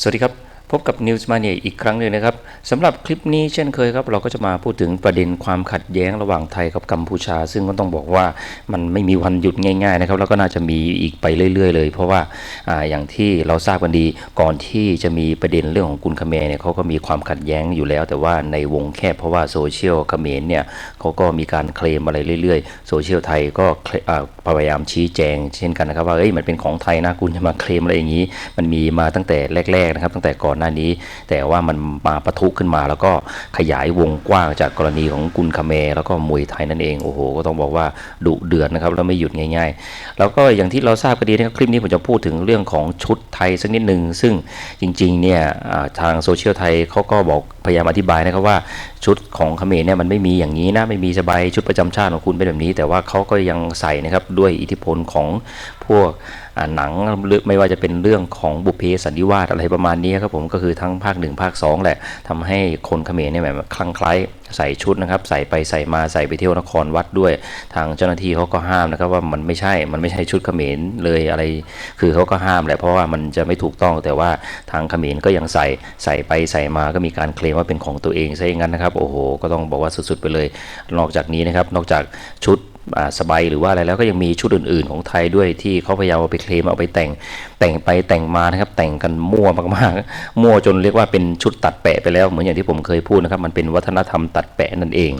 สวัสดีครับ พบกับ News Mania อีกครั้งหนึ่งนะครับสำหรับคลิปนี้เช่นเคยครับ เราก็จะมาพูดถึงประเด็นความขัดแย้งระหว่างไทยกับกัมพูชา ซึ่งก็ต้องบอกว่ามันไม่มีวันหยุดง่ายๆนะครับแล้วก็น่าจะมีอีกไปเรื่อย ๆ เลย เพราะว่าออย่างที่เราทราบกันดีก่อนที่จะมีประเด็นเรื่องของกุนคาเมรเนี่ยเขาก็มีความขัดแย้งอยู่แล้ว แต่ว่าในวงแคบเพราะว่าโซเชียลเขมรเนี่ยเขาก็มีการเคลมอะไรเรื่อยๆโซเชียลไทยก็พยายามชี้แจง เช่นกันนะครับว่าเอ้ยมันเป็นของไทยนะคุณจะมาเคลมอะไรอย่างนี้ มันมีมาตั้งแต่แรกๆนะครับตั้งแต่ก่อนหน้านี้ แต่ว่ามันมาปะทุขึ้นมาแล้วก็ขยายวงกว้างจากกรณีของกุนคาเม แล้วก็มวยไทยนั่นเองโอ้โหก็ต้องบอกว่าดุเดือดนะครับแล้วไม่หยุดง่าย ๆ แล้วก็อย่างที่เราทราบกันดีนะครับคลิปนี้ผมจะพูดถึงเรื่องของชุดไทยสักนิดหนึ่งซึ่งจริงๆเนี่ยทางโซเชียลไทยเขาก็บอกพยายามอธิบายนะครับว่าชุดของเขมรเนี่ยมันไม่มีอย่างนี้นะไม่มีสบายชุดประจำชาติของคุณเป็นแบบนี้ แต่ว่าเขาก็ยังใส่นะครับด้วยอิทธิพลของพวกหนังไม่ว่าจะเป็นเรื่องของบุพเพสันนิวาสอะไรประมาณนี้ครับผมก็คือทั้งภาคหนึ่งภาคสองแหละทำให้คนเขมรเนี่ยแบบคลั่งไคล้ ใส่ชุดนะครับ ใส่ไปใส่มาใส่ไปเที่ยวนครวัดด้วย ทางเจ้าหน้าที่เขาก็ห้ามนะครับว่ามันไม่ใช่ มันไม่ใช่ชุดเขมรเลยอะไร คือเขาก็ห้ามแหละเพราะว่ามันจะไม่ถูกต้องแต่ว่าทางเขมรก็ยังใส่ใส่ไปใส่มาก็มีการเคลมว่าเป็นของตัวเองซะอย่างนั้นนะครับโอ้โหก็ต้องบอกว่าสุดๆไปเลย นอกจากนี้นะครับนอกจากชุด สบายหรือว่าอะไรแล้วก็ยังมีชุดอื่น ๆ ของไทยด้วยที่เขาพยายามเอาไปเคลมเอาไปแต่งแต่งไปแต่งมานะครับ แต่งกันมั่วมากๆมั่วจนเรียกว่าเป็นชุดตัดแปะไปแล้วเหมือนอย่างที่ผมเคยพูดนะครับ มันเป็นวัฒนธรรมตัดแปะนั่นเอง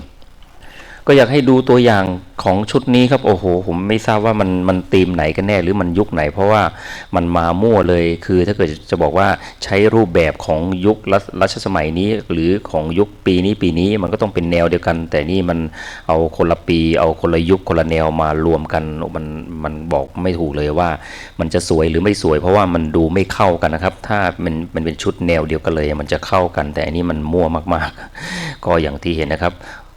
ก็อยากให้ดูตัวอย่างของชุดนี้ครับโอ้โห ผมไม่ทราบว่ามันมันธีมไหนกันแน่หรือมันยุคไหน เพราะว่ามันมามั่วเลย คือถ้าเกิดจะบอกว่าใช้รูปแบบของยุครัชรัชสมัยนี้ หรือของยุคปีนี้ปีนี้มันก็ต้องเป็นแนวเดียวกัน แต่นี่มันเอาคนละปี เอาคนละยุคคนละแนวมารวมกันมันมันบอกไม่ถูกเลยว่า มันจะสวยหรือไม่สวย เพราะว่ามันดูไม่เข้ากันนะครับ ถ้ามันมันเป็นชุดแนวเดียวกันเลย มันจะเข้ากัน แต่อันนี้มันมั่วมากๆ ก็อย่างที่เห็นนะครับ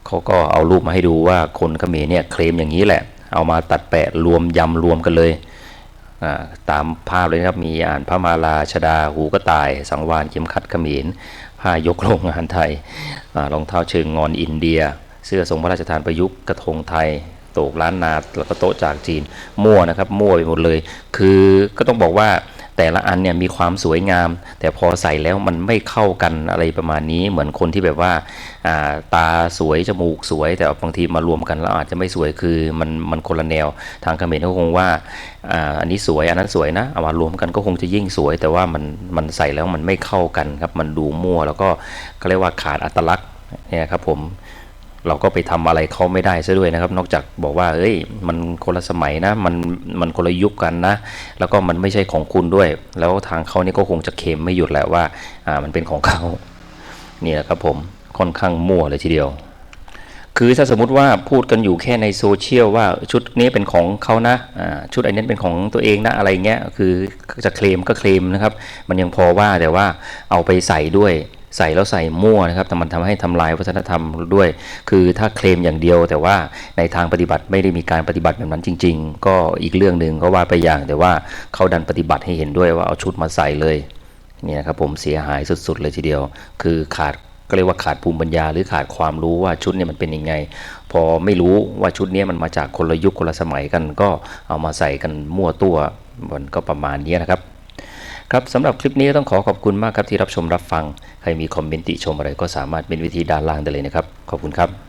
เขาก็เอารูปมาให้ดูว่าคนเขมรเนี่ยเคลมอย่างนี้แหละ เอามาตัดแปะรวมยำรวมกันเลยตามภาพเลยนะครับมีอ่านพระมาลาชดาหูกระต่าย สังวานเข็มขัดเขมรผ้ายกโรงงานไทยรองเท้าเชิงงอนอินเดีย เสื้อทรงพระราชทานประยุกต์กระทงไทยโตกล้านนาแล้วก็โต๊ะจากจีนมั่วนะครับมั่วไปหมดเลย คือก็ต้องบอกว่า แต่ละอันเนี่ยมีความสวยงาม แต่พอใส่แล้วมันไม่เข้ากันอะไรประมาณนี้ เหมือนคนที่แบบว่าาตาสวยจมูกสวย แต่บางทีมารวมกันแล้วอาจจะไม่สวยคือมันมันคนละแนว ทางเขมรก็คงว่าอ่าอันนี้สวยอันนั้นสวยนะเอามารวมกันก็คงจะยิ่งสวย แต่ว่ามันมันใส่แล้วมันไม่เข้ากันครับมันดูมั่วแล้วก็เขาเรียกว่าขาดอัตลักษณ์เนี่ยครับผม เราก็ไปทำอะไรเขาไม่ได้ซะด้วยนะครับ นอกจากบอกว่าเอ้ย มันคนละสมัยนะ มันมันคนละยุคกันนะ แล้วก็มันไม่ใช่ของคุณด้วย แล้วทางเขานี่ก็คงจะเค็มไม่หยุดแหละว่าอ่ามันเป็นของเขานี่แหละครับผมค่อนข้างมั่วเลยทีเดียว คือถ้าสมมติว่าพูดกันอยู่แค่ในโซเชียลว่าชุดนี้เป็นของเขานะอ่าชุดอันนี้เป็นของตัวเองนะอะไรเงี้ยคือจะเคลมก็เคลมนะครับ มันยังพอว่าแต่ว่าเอาไปใส่ด้วย ใส่แล้วใส่มั่วนะครับแต่มันทำให้ทำลายวัฒนธรรมด้วย คือถ้าเคลมอย่างเดียว แต่ว่าในทางปฏิบัติไม่ได้มีการปฏิบัติแบบนั้นจริง ๆ ก็อีกเรื่องหนึ่งก็ว่าไปอย่างแต่ว่าเขาดันปฏิบัติให้เห็นด้วยว่าเอาชุดมาใส่เลยเนี่ยครับผมเสียหายสุดๆเลยทีเดียว คือขาดก็เรียกว่าขาดภูมิปัญญาหรือขาดความรู้ว่าชุดเนี่ยมันเป็นยังไง พอไม่รู้ว่าชุดนี้มันมาจากคนละยุคคนละสมัยกัน ก็เอามาใส่กันมั่วตัวมันก็ประมาณนี้นะครับ ครับสำหรับคลิปนี้ต้องขอขอบคุณมากครับที่รับชมรับฟัง ใครมีคอมเมนต์ติชมอะไรก็สามารถเป็นวิธีด้านล่างได้เลยนะครับ ขอบคุณครับ